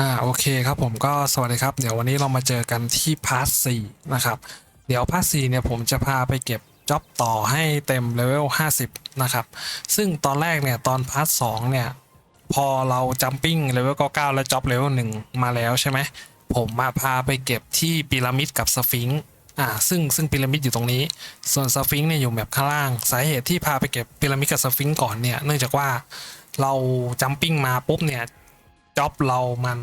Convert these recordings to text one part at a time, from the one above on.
อ่าโอเคครับผมก็สวัสดีครับ เดี๋ยววันนี้เรามาเจอกันที่พาร์ทสนะครับ เดี๋ยวพาร์ทสเนี่ยผมจะพาไปเก็บจ็อบต่อให้เต็มเลเวล50 นะครับ ซึ่งตอนแรกเนี่ยตอนพาร์ทสเนี่ยพอเราจัมปิ้งเลเวล99แล้วจ็อบเลเวลหนึ่งมาแล้วใช่ไหมผมมาพาไปเก็บที่พีระมิดกับสฟิงค์อ่าซึ่งซึ่งพีระมิดอยู่ตรงนี้ ส่วนสฟิงค์เนี่ยอยู่แบบข้างล่างสาเหตุที่พาไปเก็บพีระมิดกับสฟิงค์ก่อนเนี่ยเนื่องจากว่าเราจัมปิ้งมาปุ๊บเนี่ย จ็อบเรามัน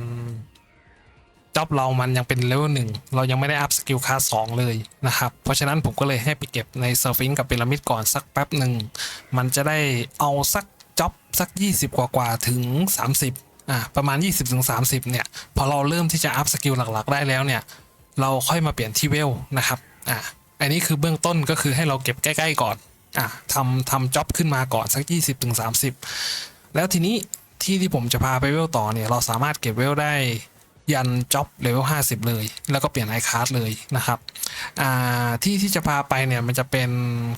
จ็อบเรามันยังเป็นเลเวลหนึ่งเรายังไม่ได้อัพสกิลคาสองเลยนะครับ เพราะฉะนั้นผมก็เลยให้ไปเก็บในสฟิงกับพีระมิดก่อนสักแป๊บหนึ่ง มันจะได้เอาสักจ็อบสัก 20 กว่ากว่าถึง 30อ่าประมาณ 20ถึง30เนี่ย พอเราเริ่มที่จะอัพสกิลหลักๆ ได้แล้วเนี่ย เราค่อยมาเปลี่ยนที่เวลนะครับอ่าอันนี้คือเบื้องต้นก็คือให้เราเก็บใกล้ๆก่อนอ่าทำทำจ็อบขึ้นมาก่อนสัก 20ถึง30แล้วทีนี้ ที่ที่ผมจะพาไปเวลต่อเนี่ยเราสามารถเก็บเวลได้ยันจ็อบเลเวล50 เลย แล้วก็เปลี่ยนไอคาร์ดเลยนะครับที่ที่จะพาไปเนี่ยมันจะเป็น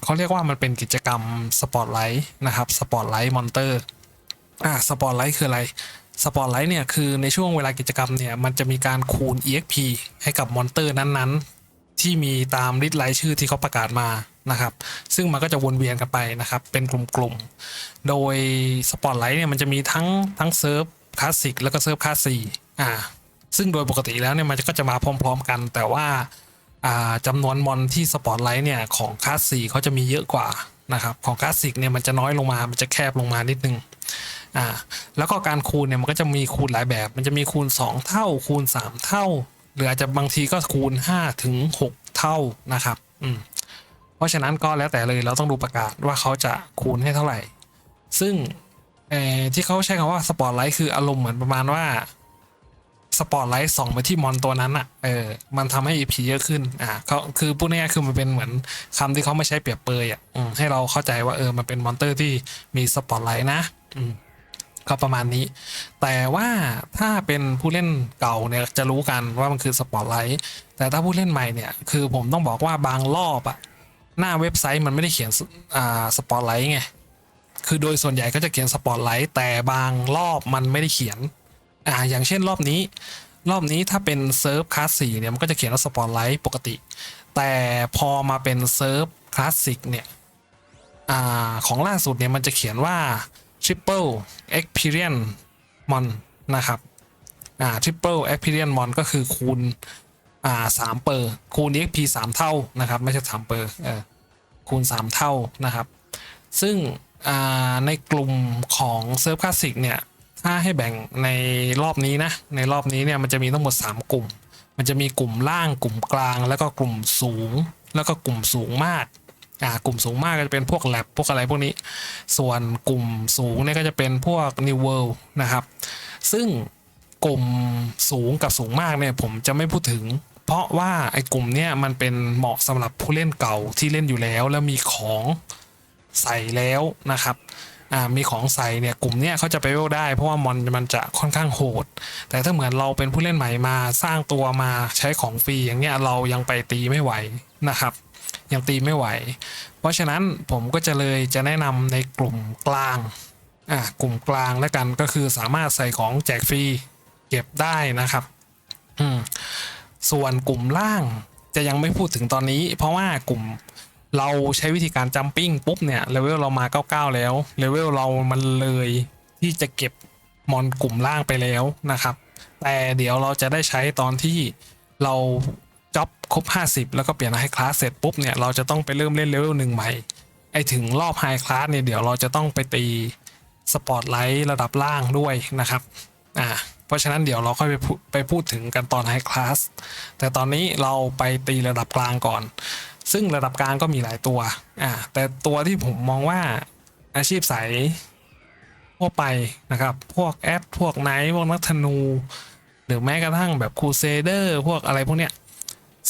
เขาเรียกว่ามันเป็นกิจกรรมสปอตไลท์นะครับสปอตไลท์มอนเตอร์อ่าสปอตไลท์คืออะไรสปอตไลท์เนี่ยคือในช่วงเวลากิจกรรมเนี่ยมันจะมีการคูณ EXP ให้กับมอนเตอร์นั้นๆ ที่มีตามลิสต์รายชื่อที่เขาประกาศมา นะครับ ซึ่งมันก็จะวนเวียนกันไปนะครับ เป็นกลุ่มๆ โดยสปอตไลท์เนี่ยมันจะมีทั้งทั้งเซิร์ฟคลาสสิกแล้วก็เซิร์ฟคลาสสี่อ่า ซึ่งโดยปกติแล้วเนี่ยมันก็จะมาพร้อม ๆ กัน แต่ว่าอ่าจำนวนมอนที่สปอตไลท์เนี่ยของคลาสสี่เขาจะมีเยอะกว่านะครับ ของคลาสสิกเนี่ยมันจะน้อยลงมา มันจะแคบลงมานิดนึงอ่า แล้วก็การคูณเนี่ยมันก็จะมีคูณหลายแบบ มันจะมีคูณ 2 เท่า คูณ 3 เท่า หรืออาจจะบางทีก็คูณ 5 ถึง 6 เท่านะครับ อืม เพราะฉะนั้นก็แล้วแต่เลยเราต้องดูประกาศว่าเขาจะคูณให้เท่าไหร่ ซึ่งที่เขาใช้คำว่าสปอตไลท์คืออารมณ์เหมือนประมาณว่าสปอตไลท์ส่องไปที่มอนตัวนั้นอะ่ะ เออ มันทำให้ EP เยอะขึ้น อ่าเขาคือพูดง่ายๆคือมันเป็นเหมือนคำที่เขาไม่ใช้เปรียบเปยอะ่ะให้เราเข้าใจว่าเออ มันเป็นมอนเตอร์ที่มีสปอตไลท์นะ อืม ก็ประมาณนี้ แต่ว่าถ้าเป็นผู้เล่นเก่าเนี่ยจะรู้กันว่ามันคือสปอตไลท์ แต่ถ้าผู้เล่นใหม่เนี่ย คือผมต้องบอกว่าบางรอบอะ หน้าเว็บไซต์มันไม่ได้เขียนอ่าสปอตไลท์ไง คือโดยส่วนใหญ่ก็จะเขียนสปอตไลท์แต่บางรอบมันไม่ได้เขียน อ่า อย่างเช่นรอบนี้ รอบนี้ถ้าเป็นเซิร์ฟคลาสสี่เนี่ยมันก็จะเขียนว่าสปอตไลท์ปกติ แต่พอมาเป็นเซิร์ฟคลาสสิกเนี่ย อ่า ของล่าสุดเนี่ยมันจะเขียนว่า Triple Experience Mon นะครับ อ่า Triple Experience Mon ก็คือคูณ อ่าสามเปอร์คูณ EXP สามเท่านะครับ ไม่ใช่สามเปอร์เออคูณสามเท่านะครับ ซึ่งอ่าในกลุ่มของเซิร์ฟคลาสสิกเนี่ยถ้าให้แบ่งในรอบนี้นะในรอบนี้เนี่ยมันจะมีทั้งหมด 3 กลุ่ม มันจะมีกลุ่มล่างกลุ่มกลาง แล้วก็กลุ่มสูง แล้วก็กลุ่มสูงมากอ่ากลุ่มสูงมากก็จะเป็นพวกแลบพวกอะไรพวกนี้ ส่วนกลุ่มสูงเนี่ยก็จะเป็นพวก New World นะครับ ซึ่ง กลุ่มสูงกับสูงมากเนี่ยผมจะไม่พูดถึง เพราะว่าไอ้กลุ่มเนี่ยมันเป็นเหมาะสำหรับผู้เล่นเก่าที่เล่นอยู่แล้ว แล้วมีของใส่แล้วนะครับอ่ามีของใส่เนี่ยกลุ่มเนี้ยเขาจะไปเวลได้ เพราะว่ามอนมันจะค่อนข้างโหด แต่ถ้าเหมือนเราเป็นผู้เล่นใหม่มาสร้างตัวมาใช้ของฟรีอย่างเงี้ยเรายังไปตีไม่ไหวนะครับ ยังตีไม่ไหว เพราะฉะนั้นผมก็จะเลยจะแนะนำในกลุ่มกลางอ่ากลุ่มกลางแล้วกันก็คือสามารถใส่ของแจกฟรี เก็บได้นะครับ อืมส่วนกลุ่มล่างจะยังไม่พูดถึงตอนนี้ เพราะว่ากลุ่มเราใช้วิธีการจัมปิ้งปุ๊บเนี่ยเลเวลเรามา 99 แล้วเลเวลเรามันเลยที่จะเก็บมอนกลุ่มล่างไปแล้วนะครับ แต่เดี๋ยวเราจะได้ใช้ตอนที่เราจ็อบครบ 50 แล้วก็เปลี่ยนให้คลาสเสร็จปุ๊บเนี่ยเราจะต้องไปเริ่มเล่นเลเวลหนึ่งใหม่ไอถึงรอบไฮคลาสเนี่ยเดี๋ยวเราจะต้องไปตีสปอตไลท์ระดับล่างด้วยนะครับ อ่า เพราะฉะนั้นเดี๋ยวเราค่อยไปพูไปพูดถึงกันตอนไฮคลาสแต่ตอนนี้เราไปตีระดับกลางก่อน ซึ่งระดับกลางก็มีหลายตัวอ่าแต่ตัวที่ผมมองว่าอาชีพสายทั่วไปนะครับ พวกแอดพวกไนท์พวกนักธนู หรือแม้กระทั่งแบบครูเซเดอร์พวกอะไรพวกเนี้ย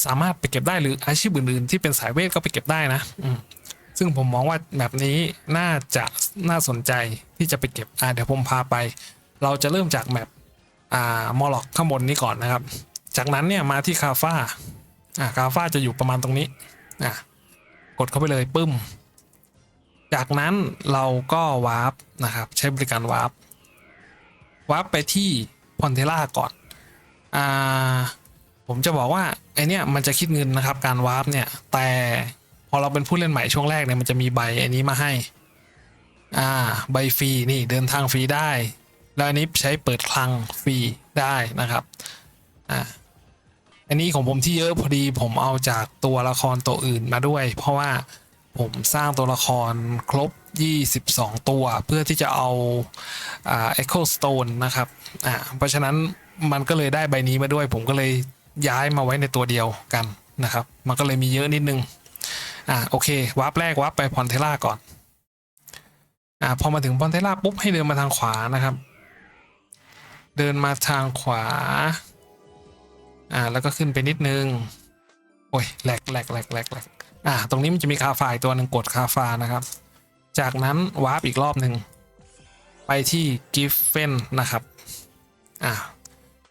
สามารถไปเก็บได้หรืออาชีพอื่นๆ ที่เป็นสายเวทก็ไปเก็บได้นะซึ่งผมมองว่าแบบนี้น่าจะน่าสนใจที่จะไปเก็บอ่าเดี๋ยวผมพาไป เราจะเริ่มจากแมป อ่ามอลล็อกข้างบนนี้ก่อนนะครับ จากนั้นเนี่ยมาที่คาฟ้าอ่าคาฟ้าจะอยู่ประมาณตรงนี้อะกดเข้าไปเลยปึ้ม จากนั้นเราก็วาร์ปนะครับ ใช้บริการวาร์ปวาร์ปไปที่พอนเทล่าก่อนอ่าผมจะบอกว่าไอเนี้ยมันจะคิดเงินนะครับการวาร์ปเนี่ยแต่พอเราเป็นผู้เล่นใหม่ช่วงแรกเนี่ยมันจะมีใบอันนี้มาให้ อ่า ใบฟรีนี่เดินทางฟรีได้ แล้วอันนี้ใช้เปิดคลังฟรีได้นะครับอ่าอันนี้ของผมที่เยอะพอดีผมเอาจากตัวละครตัวอื่นมาด้วย เพราะว่าผมสร้างตัวละครครบ 22 ตัว เพื่อที่จะเอาอ่า Echo Stone นะครับอ่าเพราะฉะนั้นมันก็เลยได้ใบนี้มาด้วย ผมก็เลยย้ายมาไว้ในตัวเดียวกันนะครับ มันก็เลยมีเยอะนิดนึงอ่าโอเควาร์ปแรกวาร์ปไปพอนเทล่าก่อนอ่าพอมาถึงพอนเทล่าปุ๊บให้เดินมาทางขวานะครับ เดินมาทางขวา อ่า แล้วก็ขึ้นไปนิดนึง โอ้ยแหลกแหลกแหลกแหลกแหลกอ่า ตรงนี้มันจะมีคาฟล์ตัวหนึ่งกดคาฟานะครับ จากนั้นวาร์ปอีกรอบหนึ่ง ไปที่กิฟเฟนนะครับ อ่า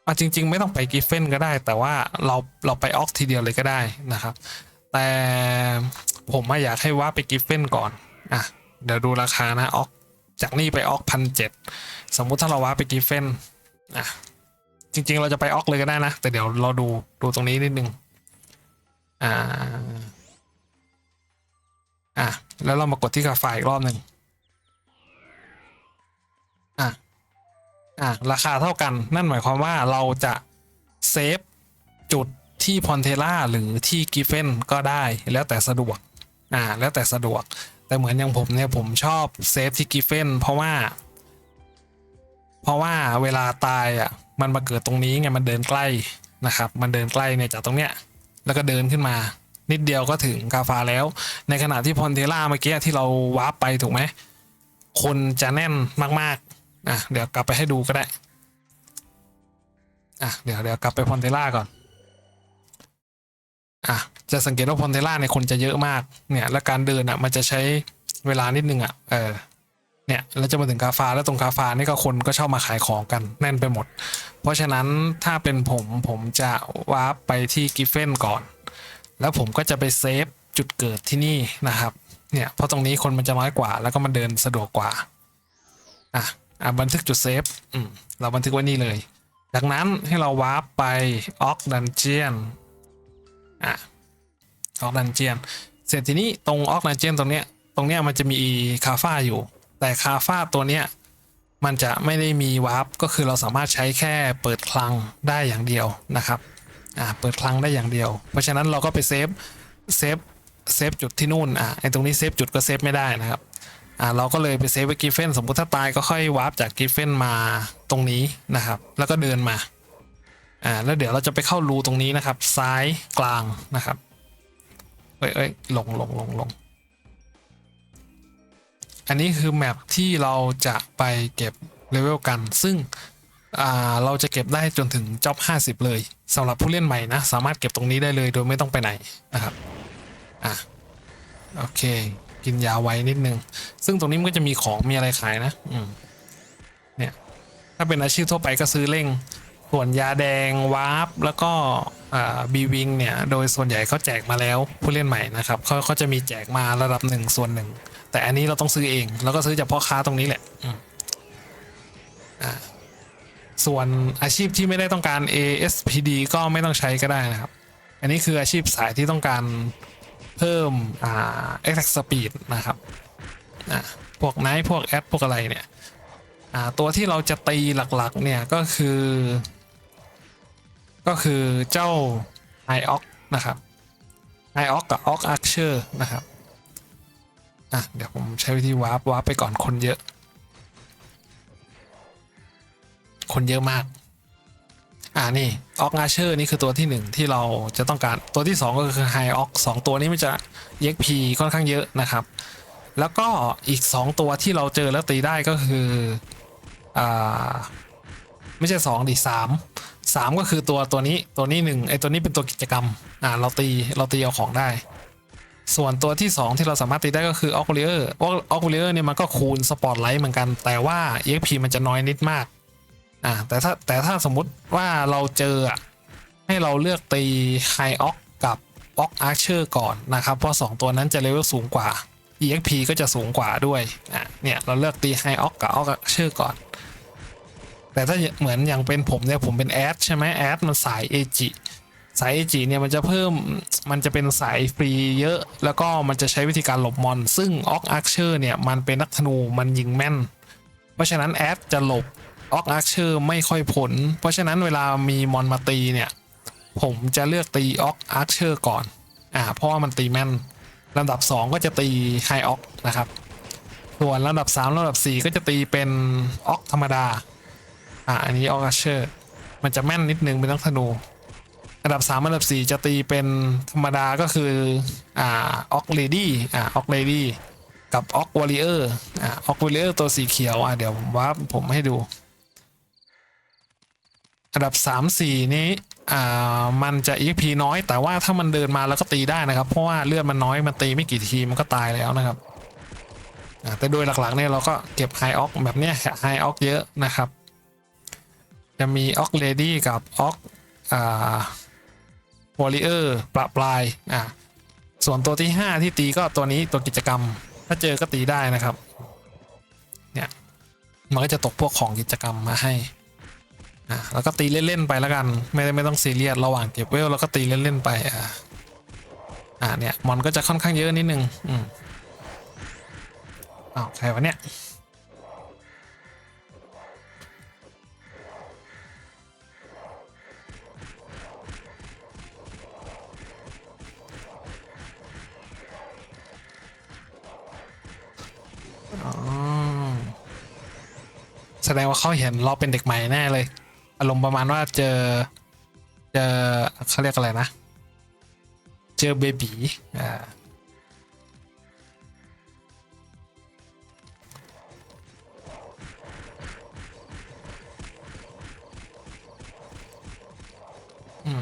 เอาจริง ๆ ไม่ต้องไปกิฟเฟนก็ได้ แต่ว่าเราเราไปออกทีเดียวเลยก็ได้นะครับ แต่ผมอยากให้วาร์ปไปกิฟเฟนก่อน อะ เดี๋ยวดูราคานะออกจากนี่ไปออกพันเจ็ดสมมุติถ้าเราวาร์ปไปกิฟเฟน อะจริง ๆ เราจะไปออกเลยก็ได้นะ แต่เดี๋ยวเราดูดูตรงนี้นิดนึงอ่าอะแล้วเรามากดที่กาไฟอีกรอบหนึ่งอะอะราคาเท่ากันนั่นหมายความว่าเราจะเซฟจุดที่พอนเทล่าหรือที่กิฟเฟนก็ได้แล้วแต่สะดวกอ่าแล้วแต่สะดวก แต่เหมือนอย่างผมเนี่ยผมชอบเซฟที่กิฟเฟนเพราะว่า เพราะว่าเวลาตายอะมันมาเกิดตรงนี้ไงมันเดินใกล้นะครับ มันเดินใกล้เนี่ยจากตรงเนี้ยแล้วก็เดินขึ้นมา นิดเดียวก็ถึงกาฟาแล้ว ในขณะที่พอนเทล่าเมื่อกี้ที่เราวาร์ปไปถูกไหมคนจะแน่นมากๆอะเดี๋ยวกลับไปให้ดูก็ได้อะเดี๋ยวเดี๋ยวกลับไปพอนเทล่าก่อนอะจะสังเกตว่าพอนเทล่าเนี่ยคนจะเยอะมากเนี่ยแล้วการเดินอะมันจะใช้เวลานิดนึงอะเออ เนี่ยแล้วจะมาถึงกาฟาแล้วตรงกาฟานี่ก็คนก็ชอบมาขายของกันแน่นไปหมด เพราะฉะนั้นถ้าเป็นผมผมจะวาร์ปไปที่กิฟเฟนก่อน แล้วผมก็จะไปเซฟจุดเกิดที่นี่นะครับเนี่ยเพราะตรงนี้คนมันจะน้อยกว่า แล้วก็มันเดินสะดวกกว่าอะอะบันทึกจุดเซฟอืมเราบันทึกไว้นี่เลย จากนั้นให้เราวาร์ปไปออกดันเจียนอะออกดันเจียนเสร็จทีนี้ตรงออกดันเจียนตรงเนี้ยตรงเนี้ยมันจะมีคาฟ้าอยู่ แต่คาฟาตัวเนี้ยมันจะไม่ได้มีวาร์ปก็คือเราสามารถใช้แค่เปิดคลังได้อย่างเดียวนะครับอ่าเปิดคลังได้อย่างเดียว เพราะฉะนั้นเราก็ไปเซฟเซฟเซฟจุดที่นู่นอ่าไอตรงนี้เซฟจุดก็เซฟไม่ได้นะครับอ่าเราก็เลยไปเซฟไว้กิฟเฟนสมมติถ้าตายก็ค่อยวาร์ปจากกิฟเฟนมาตรงนี้นะครับ แล้วก็เดินมาอ่าแล้วเดี๋ยวเราจะไปเข้ารูตรงนี้นะครับ ซ้ายกลางนะครับเอ้ยเอ้ยลงลงลงลง อันนี้คือแมปที่เราจะไปเก็บเลเวลกัน ซึ่งเราจะเก็บได้จนถึงจ็อบ50 เลยสำหรับผู้เล่นใหม่นะ สามารถเก็บตรงนี้ได้เลยโดยไม่ต้องไปไหนนะครับอะโอเค กินยาไว้นิดนึง ซึ่งตรงนี้มันก็จะมีของมีอะไรขายนะอืมเนี่ยถ้าเป็นอาชีพทั่วไปก็ซื้อเร่ง ส่วนยาแดงวาร์ปแล้วก็บีวิงเนี่ย โดยส่วนใหญ่เขาแจกมาแล้วผู้เล่นใหม่นะครับเขาเขาจะมีแจกมาระดับหนึ่งส่วนหนึ่ง แต่อันนี้เราต้องซื้อเอง แล้วก็ซื้อจากพ่อค้าตรงนี้แหละส่วนอาชีพที่ไม่ได้ต้องการ ASPD ก็ไม่ต้องใช้ก็ได้นะครับ อันนี้คืออาชีพสายที่ต้องการเพิ่มอ่า Attack Speed นะครับอ่าพวกไนท์พวกแอดพวกอะไรเนี่ยอ่าตัวที่เราจะตีหลักๆเนี่ยก็คือ ก็คือเจ้าไอออกนะครับไอออกกับออกอาร์เชอร์นะครับ อะ เดี๋ยวผมใช้วิธีวาร์ปวาร์ปไปก่อนคนเยอะ คนเยอะมาก อ่านี่ออกอาเชอร์นี่คือตัวที่หนึ่งที่เราจะต้องการตัวที่สองก็คือไฮออกสองตัวนี้มันจะเย็กพีค่อนข้างเยอะนะครับ แล้วก็อีก2ตัวที่เราเจอแล้วตีได้ก็คืออ่าไม่ใช่2ดิสามสามก็คือตัวตัวนี้ตัวนี้หนึ่งไอตัวนี้เป็นตัวกิจกรรมอ่าเราตีเราตีเอาของได้ ส่วนตัวที่ 2 ที่เราสามารถตีได้ก็คือออกเ l อร์ออกเ l อร์เนี่ยมันก็คูณสปอตไลท์เหมือนกัน แต่ว่า EXP มันจะน้อยนิดมากอ่าแต่ถ้าแต่ถ้าสมมุติว่าเราเจอให้เราเลือกตีไฮออกกับออกอาร์เชอร์ก่อนนะครับ เพราะ 2 ตัวนั้นจะเลเวลสูงกว่า EXP ก็จะสูงกว่าด้วยอะเนี่ยเราเลือกตีไฮออกกับออกเชอร์ก่อน แต่ถ้าเหมือนอย่างเป็นผมเนี่ยผมเป็นแอดใช่ไหมแอดมันสายเอจิ สายเอจิเนี่ยมันจะเพิ่มมันจะเป็นสายฟรีเยอะ แล้วก็มันจะใช้วิธีการหลบมอน ซึ่งออกอาร์เชอร์เนี่ยมันเป็นนักธนูมันยิงแม่น เพราะฉะนั้นแอดจะหลบออกอาร์เชอร์ไม่ค่อยผล เพราะฉะนั้นเวลามีมอนมาตีเนี่ยผมจะเลือกตีออกอาร์เชอร์ก่อนอ่าเพราะว่ามันตีแม่นลำดับ 2 ก็จะตีไฮออกนะครับส่วนลำดับ 3ลำดับ 4 ก็จะตีเป็นออกธรรมดาอ่าอันนี้ออกอาร์เชอร์มันจะแม่นนิดนึงเป็นนักธนู อันดับ 3 อันดับ 4 จะตีเป็นธรรมดาก็คืออ่าออกเลดี้อ่าออกเลดี้กับออกวอริเออร์อ่าออกวอริเออร์ตัวสีเขียวอ่าเดี๋ยวผมว่าร์ปผมให้ดู อันดับ 3 4 นี้อ่ามันจะ EXP น้อยแต่ว่าถ้ามันเดินมาแล้วก็ตีได้นะครับ เพราะว่าเลือดมันน้อยมันตีไม่กี่ทีมันก็ตายแล้วนะครับแต่โดยหลักๆเนี่ยเราก็เก็บไฮออกแบบเนี้ยไฮออกเยอะนะครับ จะมีออกเลดี้กับออกอ่า วอริเออร์ประปลายอ่าส่วนตัวที่ 5 ที่ตีก็ตัวนี้ตัวกิจกรรม ถ้าเจอก็ตีได้นะครับ เนี่ย มันก็จะตกพวกของกิจกรรมมาให้อ่าแล้วก็ตีเล่น ๆ ไปแล้วกัน ไม่ไม่ต้องซีเรียสระหว่างเก็บเวลแล้วก็ตีเล่น ๆ ไปอ่าอ่าเนี่ยมอนก็จะค่อนข้างเยอะนิดนึงอืมอ้าวใครวะเนี่ย อ๋อแสดงว่าเขาเห็นเราเป็นเด็กใหม่แน่เลย อารมณ์ประมาณว่าเจอ เจอเขาเรียกอะไรนะ เจอเบบีอ่าอืม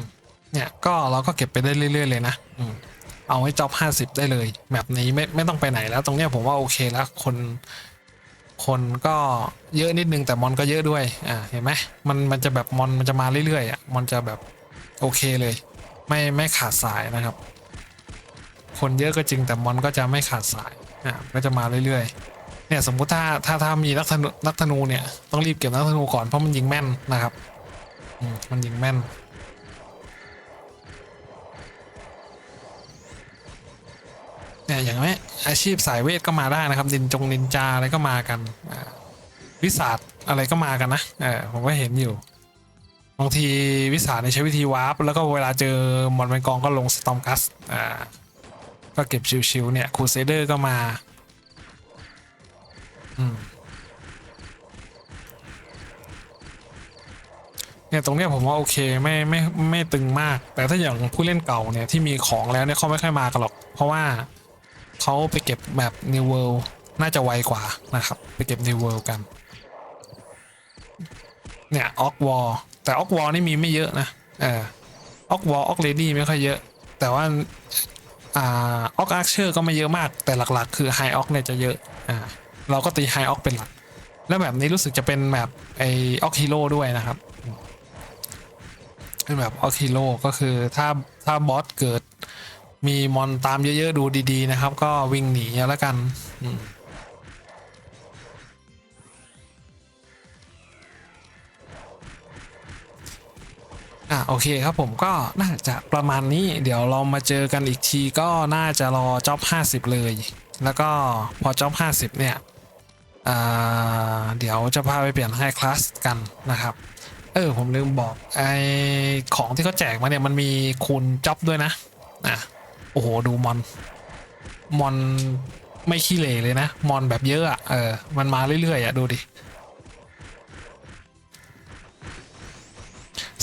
เนี่ยก็เราก็เก็บไปได้เรื่อย ๆ เลยนะ อืม เอาให้จ็อบห้าสิบได้เลยแบบนี้ไม่ไม่ต้องไปไหนแล้ว ตรงเนี้ยผมว่าโอเคแล้วคน คนก็เยอะนิดนึงแต่มอนก็เยอะด้วยอ่าเห็นไหมมันมันจะแบบมอนมันจะมาเรื่อยๆอะมันจะแบบโอเคเลย ไม่ไม่ขาดสายนะครับ คนเยอะก็จริงแต่มอนก็จะไม่ขาดสายอ่าก็จะมาเรื่อยๆเนี่ยสมมุติถ้าถ้าถ้ามีนักธนูนักธนูเนี่ยต้องรีบเก็บนักธนูก่อนเพราะมันยิงแม่นนะครับอืมมันยิงแม่น เนี่ยอย่างนี้อาชีพสายเวทก็มาได้นะครับดินจงนินจาอะไรก็มากันวิสาดอะไรก็มากันนะเออผมก็เห็นอยู่บางทีวิสาดในใช้วิธีวาร์ปแล้วก็เวลาเจอมอนเป็นกองก็ลงสตอมกัสอ่าก็เก็บชิวๆเนี่ยคูเซเดอร์ก็มาอืมเนี่ยตรงเนี้ยผมว่าโอเคไม่ไม่ไม่ตึงมาก แต่ถ้าอย่างผู้เล่นเก่าเนี่ยที่มีของแล้วเนี่ยเขาไม่ค่อยมากันหรอก เพราะว่า เขาไปเก็บแบบ New World น่าจะไวกว่านะครับ ไปเก็บ New World กัน เนี่ยออกวอลแต่ออกวอลนี่มีไม่เยอะนะเออออกวอลออกเลดี้ไม่ค่อยเยอะ แต่ว่าอ่าออกอาร์เชอร์ก็ไม่เยอะมาก แต่หลักๆ คือไฮออกเนี่ยจะเยอะอ่าเราก็ตีไฮออกเป็นหลัก แล้วแบบนี้รู้สึกจะเป็นแบบไอออกฮีโร่ด้วยนะครับเป็นแบบออกฮีโร่ก็คือถ้าถ้าบอสเกิด มีมอนตามเยอะๆดูดีๆนะครับ ก็วิ่งหนีแล้วกันอะโอเคครับผมก็น่าจะประมาณนี้เดี๋ยวเรามาเจอกันอีกทีก็น่าจะรอจ็อบ50 เลย แล้วก็พอจ็อบ50 เนี่ยเดี๋ยวจะพาไปเปลี่ยนไฮคลาสกันนะครับ เออผมลืมบอกไอของที่เขาแจกมาเนี่ยมันมีคูณจ็อบด้วยนะอะ อ้โหดูมอนมอนไม่ขี้เหร่เลยนะมอนแบบเยอะอะ่ะเออมันมาเรื่อยๆอะ่ะดูดิ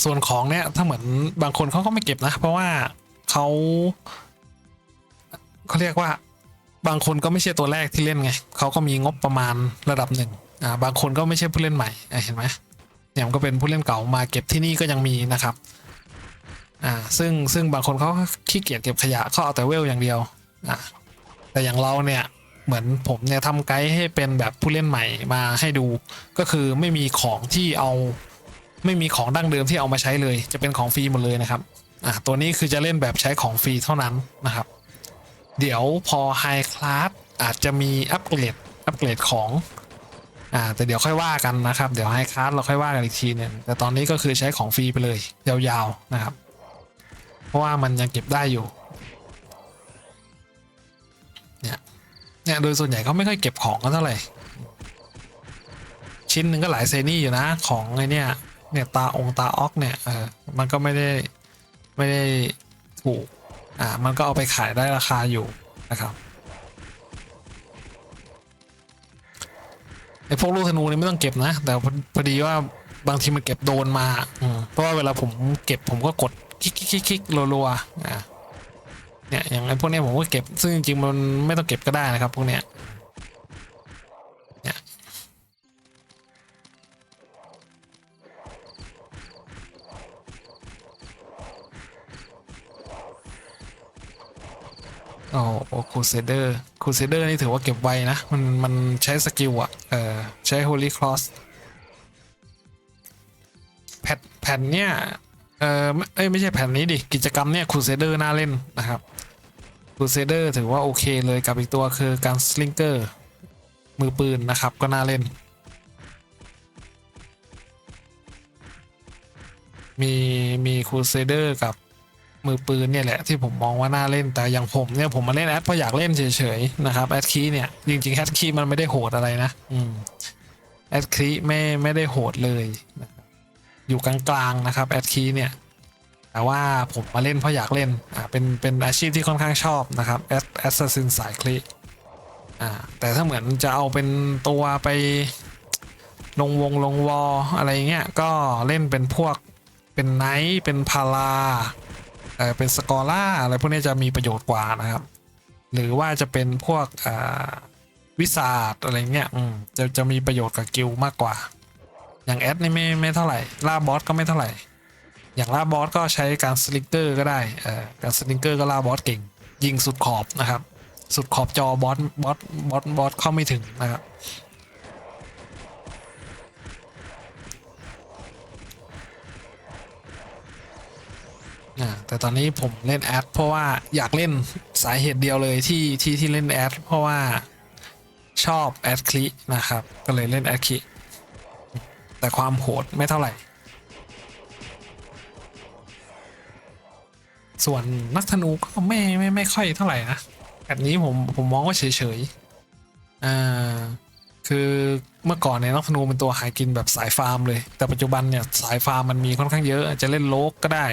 ส่วนของเนี่ยถ้าเหมือนบางคนเขาก็ไม่เก็บนะ เพราะว่าเขาเขาเรียกว่า บางคนก็ไม่ใช่ตัวแรกที่เล่นไงเขาก็มีงบประมาณระดับหนึ่งอ่าบางคนก็ไม่ใช่ผู้เล่นใหม่เห็นไหมเนี่ยมันก็เป็นผู้เล่นเก่ามาเก็บที่นี่ก็ยังมีนะครับ อ่าซึ่งซึ่งบางคนเขาขี้เกียจเก็บขยะเขาเอาแต่เวลอย่างเดียวอ่าแต่อย่างเราเนี่ยเหมือนผมเนี่ยทำไกด์ให้เป็นแบบผู้เล่นใหม่มาให้ดู ก็คือไม่มีของที่เอา ไม่มีของดั้งเดิมที่เอามาใช้เลย จะเป็นของฟรีหมดเลยนะครับอ่าตัวนี้คือจะเล่นแบบใช้ของฟรีเท่านั้นนะครับ เดี๋ยวพอไฮคลาสอาจจะมีอัปเกรดอัปเกรดของอ่าแต่เดี๋ยวค่อยว่ากันนะครับ เดี๋ยวให้คลาสเราค่อยว่ากันอีกทีหนึงแต่ตอนนี้ก็คือใช้ของฟรีไปเลย ยาวๆนะครับ ราะว่ามันยังเก็บได้อยู่เนี่ยเนี่ยโดยส่วนใหญ่เขาไม่ค่อยเก็บของกันเท่าไหร่ชิ้นหนึ่งก็หลายเซนี่อยู่นะของไอเนี่ยเนี่ยตาองค์ตาออกเนี่ยเออมันก็ไม่ได้ไม่ได้ถูกอ่ามันก็เอาไปขายได้ราคาอยู่นะครับไอพวกลูกธนูนี่ไม่ต้องเก็บนะ แต่พอพอดีว่าบางทีมันเก็บโดนมาอืมเพราะว่าเวลาผมเก็บผมก็กด คลิกคลิกคลิกคลิกรัวๆอ่าเนี่ยอย่างไอพวกเนี้ยผมก็เก็บ ซึ่งจริงๆมันไม่ต้องเก็บก็ได้นะครับพวกเนี้ยเนี่ยโอ้โหคูเซเดอร์คูเซเดอร์นี่ถือว่าเก็บไวนะ มันมันใช้สกิลอะเออใช้ Holy Cross แผ่นแผ่นเนี่ย เออไม่อไม่ใช่แผ่นนี้ดิ กิจกรรมเนี่ยคูเซเดอร์น่าเล่นนะครับคูเซเดอร์ถือว่าโอเคเลยกับอีกตัวคือการสลิงเกอร์มือปืนนะครับก็น่าเล่น มีมีคูเซเดอร์กับมือปืนเนี่ยแหละที่ผมมองว่าน่าเล่นแต่อย่างผมเนี่ยผมมาเล่นแอดเพราะอยากเล่นเฉยๆนะครับแอดคีเนี่ยจริงๆแอดคีมันไม่ได้โหดอะไรนะอืมแอดคีไม่ไม่ได้โหดเลยนะ อยู่กลางๆนะครับแอดคีเนี่ยแต่ว่าผมมาเล่นเพราะอยากเล่นอ่าเป็นเป็นอาชีพที่ค่อนข้างชอบนะครับแอดแอสซัสซินสายคลีอ่าแต่ถ้าเหมือนจะเอาเป็นตัวไปลงวงลงวออะไรเงี้ยก็เล่นเป็นพวกเป็นไนท์เป็นพาราเออเป็นสกอร่าอะไรพวกนี้จะมีประโยชน์กว่านะครับ หรือว่าจะเป็นพวกอ่าวิสาดอะไรเงี้ยอืมจะจะมีประโยชน์กับกิลมากกว่า อย่างแอดนี่ไม่ไม่เท่าไหร่ล่าบอสก็ไม่เท่าไหร่ อย่างล่าบอสก็ใช้การสลิงเกอร์ก็ได้เออการสลิงเกอร์ก็ล่าบอสเก่ง ยิงสุดขอบนะครับ สุดขอบจอบอสบอสบอสบอสเข้าไม่ถึงนะครับแต่ตอนนี้ผมเล่นแอดเพราะว่าอยากเล่นสาเหตุเดียวเลยที่ที่ที่เล่นแอดเพราะว่าชอบแอดคลินะครับ ก็เลยเล่นแอดคลิ แต่ความโหดไม่เท่าไหร่ ส่วนนักธนูก็ไม่ไม่ไม่ค่อยเท่าไหร่นะแบบนี้ผมผมมองว่าเฉยๆอ่าคือเมื่อก่อนเนี่ยนักธนูเป็นตัวหากินแบบสายฟาร์มเลย แต่ปัจจุบันเนี่ยสายฟาร์มมันมีค่อนข้างเยอะ จะเล่นโลกก็ได้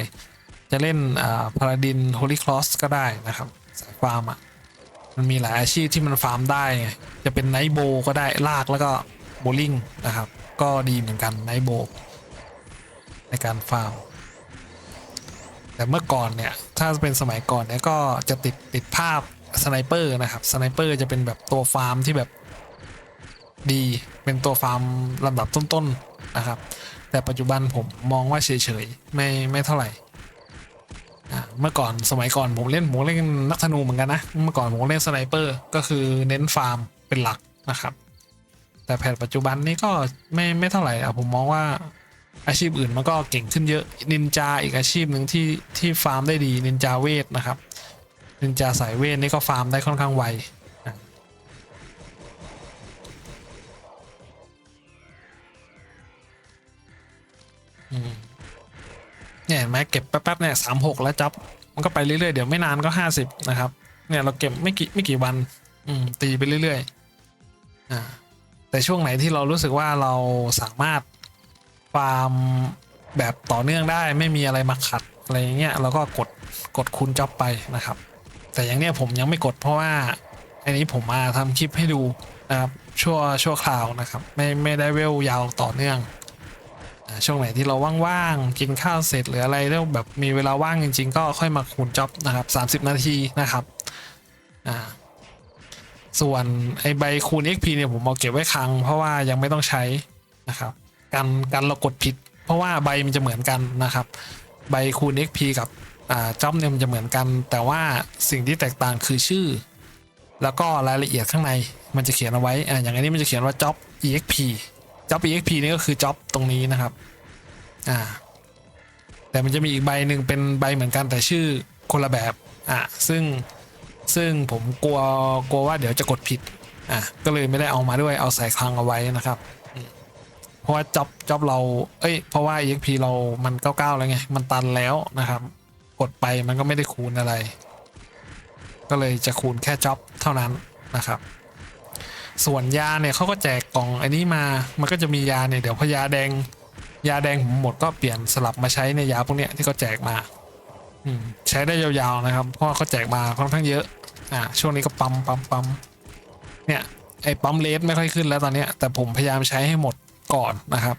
จะเล่นอ่าพาราดินโฮลิคลอสก็ได้นะครับ สายฟาร์มอะมันมีหลายอาชีพที่มันฟาร์มได้ไงจะเป็นไนท์โบก็ได้ลากแล้วก็ โบลิ่งนะครับ ก็ดีเหมือนกันไนโบในการฟาร์มแต่เมื่อก่อนเนี่ย ถ้าเป็นสมัยก่อนเนี่ยก็จะติดติดภาพสไนเปอร์นะครับสไนเปอร์จะเป็นแบบตัวฟาร์มที่แบบดีเป็นตัวฟาร์มลำดับต้นๆนะครับ แต่ปัจจุบันผมมองว่าเฉยๆไม่ไม่เท่าไหร่เมื่อก่อนสมัยก่อนผมเล่นผมเล่นนักธนูเหมือนกันนะ เมื่อก่อนผมเล่นสไนเปอร์ก็คือเน้นฟาร์มเป็นหลักนะครับ แต่แผนปัจจุบันนี้ก็ไม่ไม่เท่าไหร่อะผมมองว่าอาชีพอื่นมันก็เก่งขึ้นเยอะนินจาอีกอาชีพหนึ่งที่ที่ฟาร์มได้ดีนินจาเวทนะครับนินจาสายเวทนี่ก็ฟาร์มได้ค่อนข้างไวเนี่ยเห็นไหมเก็บแป๊บๆเนี่ยสามหกแล้วจับ มันก็ไปเรื่อยๆ เดี๋ยวไม่นานก็ห้าสิบนะครับ เนี่ยเราเก็บไม่กี่ไม่กี่วัน อืมตีไปเรื่อยๆ อ่า แต่ช่วงไหนที่เรารู้สึกว่าเราสามารถฟาร์มแบบต่อเนื่องได้ไม่มีอะไรมาขัดอะไรเงี้ยเราก็กดกดคูณจ็อบไปนะครับ แต่อย่างเนี้ยผมยังไม่กดเพราะว่าอันนี้ผมมาทำคลิปให้ดูนะครับชั่วชั่วคราวนะครับไม่ไม่ได้เวลยาวต่อเนื่องช่วงไหนที่เราว่างๆกินข้าวเสร็จหรืออะไรแล้วแบบมีเวลาว่างจริง ๆ ก็ค่อยมาคูณจ็อบนะครับ30 นาทีนะครับอ่า ส่วนไอใบคูณ XP เนี่ยผมเอาเก็บไว้คลังเพราะว่ายังไม่ต้องใช้นะครับกันกันเรากดผิด เพราะว่าใบมันจะเหมือนกันนะครับ ใบคูณ XP กับอ่าจ็อบเนี่ยมันจะเหมือนกัน แต่ว่าสิ่งที่แตกต่างคือชื่อ แล้วก็รายละเอียดข้างในมันจะเขียนเอาไว้อ่าอย่างอันนี้มันจะเขียนว่า job exp job exp นี่ก็คือ job ตรงนี้นะครับอ่าแต่มันจะมีอีกใบหนึ่งเป็นใบเหมือนกันแต่ชื่อคนละแบบอ่าซึ่ง ซึ่งผมกลัวกลัวว่าเดี๋ยวจะกดผิดอะก็เลยไม่ได้เอามาด้วยเอาใส่คลังเอาไว้นะครับ เพราะว่าจ็อบจ็อบเราเอ้ยเพราะว่า EXP เรามัน99แล้วไง มันตันแล้วนะครับ กดไปมันก็ไม่ได้คูณอะไร ก็เลยจะคูณแค่จ็อบเท่านั้นนะครับ ส่วนยาเนี่ยเขาก็แจกกล่องอันนี้มามันก็จะมียาเนี่ยเดี๋ยวพยาแดงยาแดงผมหมดก็เปลี่ยนสลับมาใช้ในยาพวกเนี้ยที่เขาแจกมาอืมใช้ได้ยาวๆนะครับ เพราะว่าเขาแจกมาค่อนข้างเยอะ อ่าช่วงนี้ก็ปั๊มปั๊มปั๊มเนี่ยไอ้ปั๊มเลสไม่ค่อยขึ้นแล้วตอนเนี้ยแต่ผมพยายามใช้ให้หมดก่อนนะครับ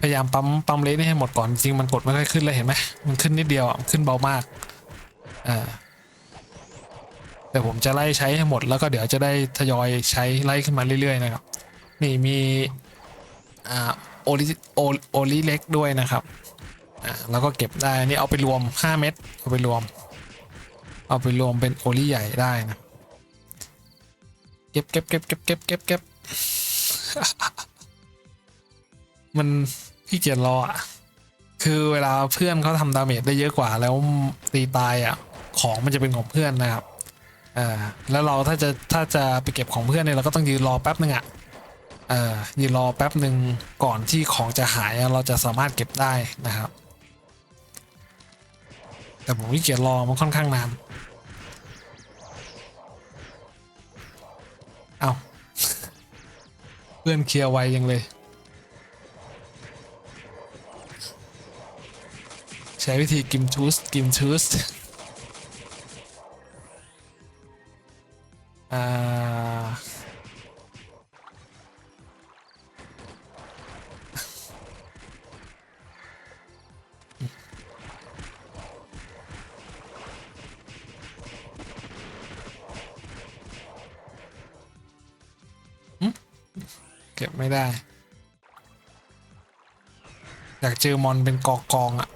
พยายามปั๊มปั๊มเลสให้หมดก่อนจริงมันกดไม่ค่อยขึ้นเลยเห็นไหมมันขึ้นนิดเดียวอะขึ้นเบามากอ่าแต่ผมจะไล่ใช้ให้หมดแล้วก็เดี๋ยวจะได้ทยอยใช้ไล่ขึ้นมาเรื่อยๆนะครับ นี่มีอ่าโอลิโอโอลิเล็กด้วยนะครับอ่าแล้วก็เก็บได้นี่เอาไปรวม 5 เม็ดเอาไปรวม เอาไปรวมเป็นโอลิใหญ่ได้นะ เก็บเก็บเก็บเก็บเก็บเก็บเก็บมันขี้เกียจรออะ คือเวลาเพื่อนเขาทำดาเมจได้เยอะกว่าแล้วตีตายอะ ของมันจะเป็นของเพื่อนนะครับเอ่าแล้วเราถ้าจะถ้าจะไปเก็บของเพื่อนเนี่ยเราก็ต้องยืนรอแป๊บนึงอะเอ่อยืนรอแป๊บหนึ่งก่อนที่ของจะหายเราจะสามารถเก็บได้นะครับ แต่ผมขี้เกียจรอมันค่อนข้างนาน เพื่อนเคลียร์ไวยังเลย ใช้วิธีกิมทูสกิมทูสอ่า ไม่ได้ อยากเจอมอนเป็นกอกกองอะ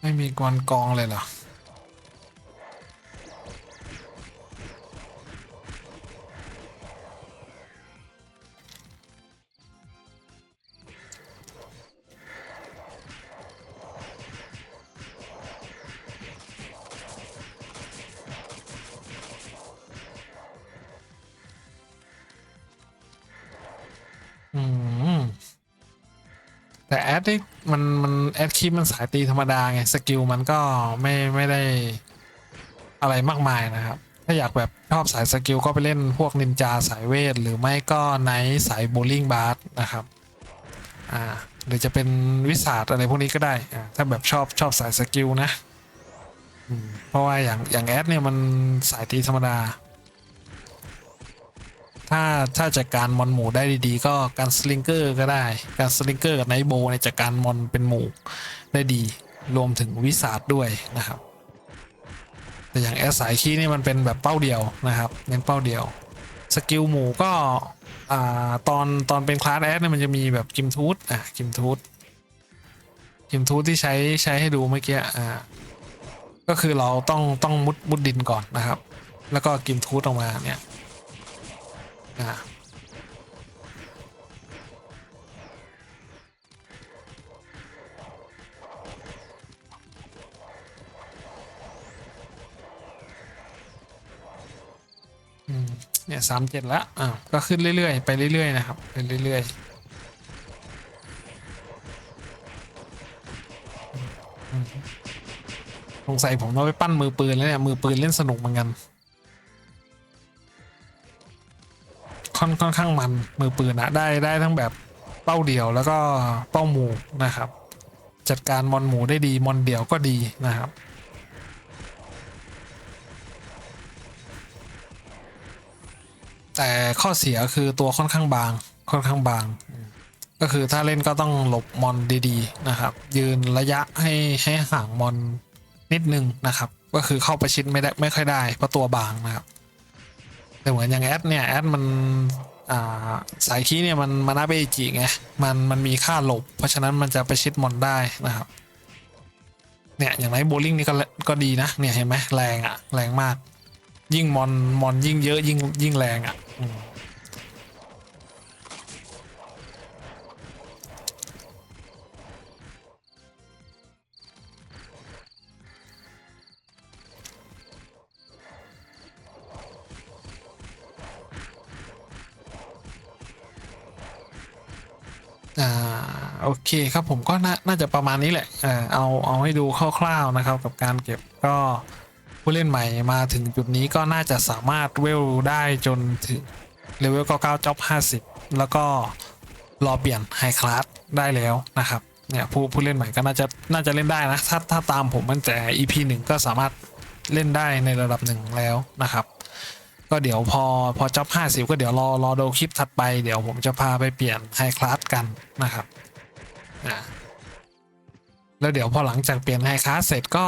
ไม่มีกวนกองเลยเหรอ มันแอดคีมันสายตีธรรมดาไงสกิลมันก็ไม่ไม่ได้อะไรมากมายนะครับ ถ้าอยากแบบชอบสายสกิลก็ไปเล่นพวกนินจาสายเวท หรือไม่ก็ไนท์สายโบลิ่งบาร์นะครับอ่าหรือจะเป็นวิสาดอะไรพวกนี้ก็ได้อ่าถ้าแบบชอบชอบสายสกิลนะเพราะว่าอย่างอย่างแอดเนี่ยมันสายตีธรรมดา ถ้าถ้าจัดการมอนหมู่ได้ดีๆ ก็การสลิงเกอร์ก็ได้ การสลิงเกอร์กับไนท์โบในจัดการมอนเป็นหมู่ได้ดี รวมถึงวิสาดด้วยนะครับ แต่อย่างแอสสายคีนี่มันเป็นแบบเป้าเดียวนะครับเน้นเป้าเดียว สกิลหมู่ก็อ่าตอนตอนเป็นคลาสแอดเนี่ยมันจะมีแบบกิมทูตอะกิมทูตกิมทูตที่ใช้ใช้ให้ดูเมื่อกี้อ่าก็คือเราต้องต้องมุดมุดดินก่อนนะครับ แล้วก็กิมทูตออกมาเนี่ย อ่าเนี่ยสามเจ็ดละอ่าก็ขึ้นเรื่อยๆ ไปเรื่อยๆ นะครับ ไปเรื่อยๆอืมสงสัยผมต้องไปปั้นมือปืนแล้วเนี่ย มือปืนเล่นสนุกเหมือนกัน ค่อนข้างมันมือปืนอะได้ได้ทั้งแบบเป้าเดี่ยวแล้วก็เป้าหมู่นะครับ จัดการมอนหมูได้ดีมอนเดี่ยวก็ดีนะครับแต่ข้อเสียคือตัวค่อนข้างบางค่อนข้างบาง ก็คือถ้าเล่นก็ต้องหลบมอนดีๆนะครับ ยืนระยะให้ให้ห่างมอนนิดนึงนะครับ ก็คือเข้าประชิดไม่ได้ไม่ค่อยได้เพราะตัวบางนะครับแต่เหมือนอย่างแอดเนี่ยแอดมัน สายคีย์เนี่ยมันมานาเบจิไงมันมันมีค่าหลบ เพราะฉะนั้นมันจะไปชิดมอนได้นะครับ เนี่ยอย่างไรโบลิ่งนี่ก็ก็ดีนะเนี่ยเห็นไหมแรงอะแรงมาก ยิ่งมอนมอนยิ่งเยอะยิ่งยิ่งแรงอะ่ะ อ่าโอเคครับผมก็น่านาจะประมาณนี้แหละเออเอาเอาให้ดูคร่าวๆนะครับกับการเก็บก็ผู้เล่นใหม่มาถึงจุดนี้ก็น่าจะสามารถเวลได้จนถึงเลเวลก็9จ็อบ50 แล้วก็รอเปลี่ยนไฮคลาสได้แล้วนะครับเนี่ยผู้ผู้เล่นใหม่ก็น่าจะน่าจะเล่นได้นะถ้าถ้าตามผมมันแต่ EP 1 ก็สามารถเล่นได้ในระดับหนึ่งแล้วนะครับ ก็เดี๋ยวพอพอจ็อบ50ก็เดี๋ยวรอรอดูคลิปถัดไปเดี๋ยวผมจะพาไปเปลี่ยนไฮคลาสกันนะครับอ่าแล้วเดี๋ยวพอหลังจากเปลี่ยนไฮคลาสเสร็จก็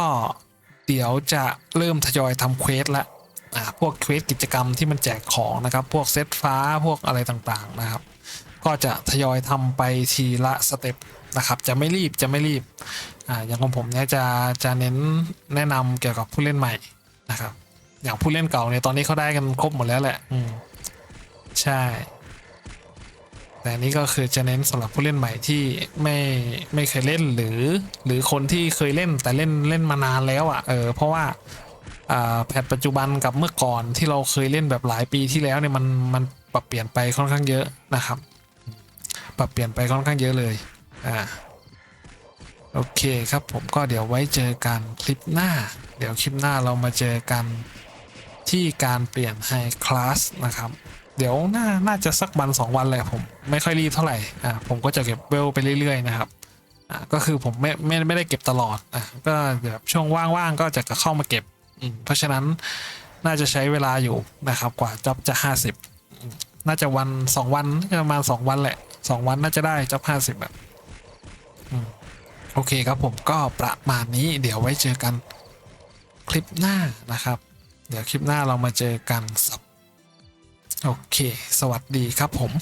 เดี๋ยวจะเริ่มทยอยทำเควสละอ่าพวกเควสกิจกรรมที่มันแจกของนะครับ พวกเซตฟ้าพวกอะไรต่างๆนะครับ ก็จะทยอยทำไปทีละสเต็ปนะครับ จะไม่รีบจะไม่รีบอ่าอย่างของผมเนี่ยจะจะเน้นแนะนำเกี่ยวกับผู้เล่นใหม่นะครับ อย่างผู้เล่นเก่าเนี่ยตอนนี้เขาได้กันครบหมดแล้วแหละ อืม ใช่ แต่นี้ก็คือจะเน้นสำหรับผู้เล่นใหม่ที่ไม่ไม่เคยเล่นหรือ หรือคนที่เคยเล่นแต่เล่นเล่นมานานแล้วอะ่ะ เออ เพราะว่าอ่าแพทปัจจุบันกับเมื่อก่อนที่เราเคยเล่นแบบหลายปีที่แล้วเนี่ยมันมันปรับเปลี่ยนไปค่อนข้างเยอะนะครับ ปรับเปลี่ยนไปค่อนข้างเยอะเลย อ่า โอเคครับผมก็เดี๋ยวไว้เจอกันคลิปหน้า เดี๋ยวคลิปหน้าเรามาเจอกัน ที่การเปลี่ยนไฮคลาสนะครับ เดี๋ยวน่าน่าจะสักวันสองวันแหละผม ไม่ค่อยรีบเท่าไหร่อ่าผมก็จะเก็บเวลไปเรื่อยๆนะครับอ่าก็คือผมไม่ไม่ไม่ได้เก็บตลอดอะก็แบบช่วงว่างๆก็จะเข้ามาเก็บอืมเพราะฉะนั้นน่าจะใช้เวลาอยู่นะครับกว่าจ็อบจะห้าสิบน่าจะวันสองวันประมาณสองวันแหละสองวันน่าจะได้จ็อบห้าสิบแบบอืมโอเคครับผมก็ประมาณนี้เดี๋ยวไว้เจอกันคลิปหน้านะครับ เดี๋ยวคลิปหน้าเรามาเจอกันสับโอเค สวัสดีครับผม